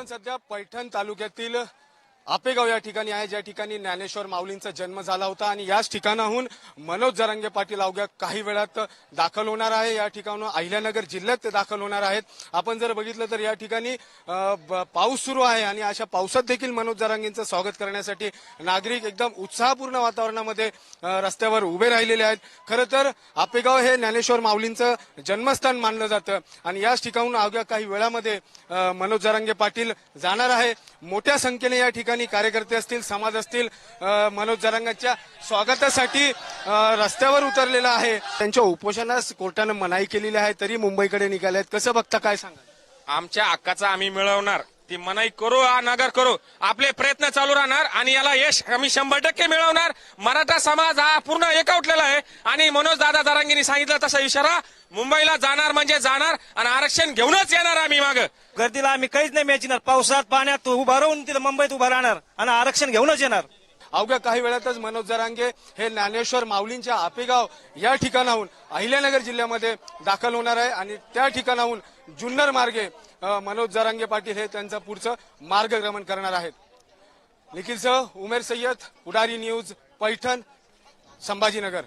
आपण सध्या पैठण तालुक्यातील आपेगाव या ठिकाणी आहे. ज्या ठिकाणी ज्ञानेश्वर माऊलींचा जन्म झाला होता आणि याच ठिकाणाहून मनोज जरांगे पाटील अवघ्या काही वेळात दाखल होणार आहे. या ठिकाणून अहिल्यानगर जिल्ह्यात ते दाखल होणार आहेत. आपण जर बघितलं तर या ठिकाणी पाऊस सुरू आहे आणि अशा पावसात देखील मनोज जरांगेंचं स्वागत करण्यासाठी नागरिक एकदम उत्साहपूर्ण वातावरणामध्ये रस्त्यावर उभे राहिलेले आहेत. खरं तर आपेगाव हे ज्ञानेश्वर माऊलींचं जन्मस्थान मानलं जातं आणि याच ठिकाणून अवघ्या काही वेळामध्ये मनोज जरांगे पाटील जाणार आहे. मोठ्या संख्येने या ठिकाणी कार्यकर्ते असतील समाज असतील मनोज जरांगांच्या स्वागतासाठी रस्त्यावर उतरलेला आहे. त्यांच्या उपोषणास कोर्टानं मनाई केलेली आहे तरी मुंबईकडे निघाले आहेत कसं बघता काय सांगा आमच्या हक्काचा आम्ही मिळवणार. ती मनाई करू हा नगर करू. आपले प्रयत्न चालू राहणार आणि याला यश आम्ही शंभर टक्के मिळवणार. मराठा समाज हा पूर्ण एकवटलेला आहे. आणि मनोज दादा जरांगींनी सांगितलं तसा इशारा मुंबईला जाणार म्हणजे जाणार आणि आरक्षण घेऊनच येणार आम्ही माग. गर्दीला आम्ही काहीच नाही मिळणार. पावसात पाण्यात उभा राहून तिला मुंबईत उभा राहणार आणि आरक्षण घेऊनच येणार. अवघ्या काही वेळातच मनोज जरांगे हे ज्ञानेश्वर माऊलींच्या आपेगाव या ठिकाणाहून अहिल्यानगर जिल्ह्यामध्ये दाखल होणार आहे आणि त्या ठिकाणाहून जुन्नर मार्गे मनोज जरांगे पाटील हे त्यांचं पुढचं मार्गक्रमण करणार आहेत. निखिलसह उमेर सय्यद पुढारी न्यूज पैठण संभाजीनगर.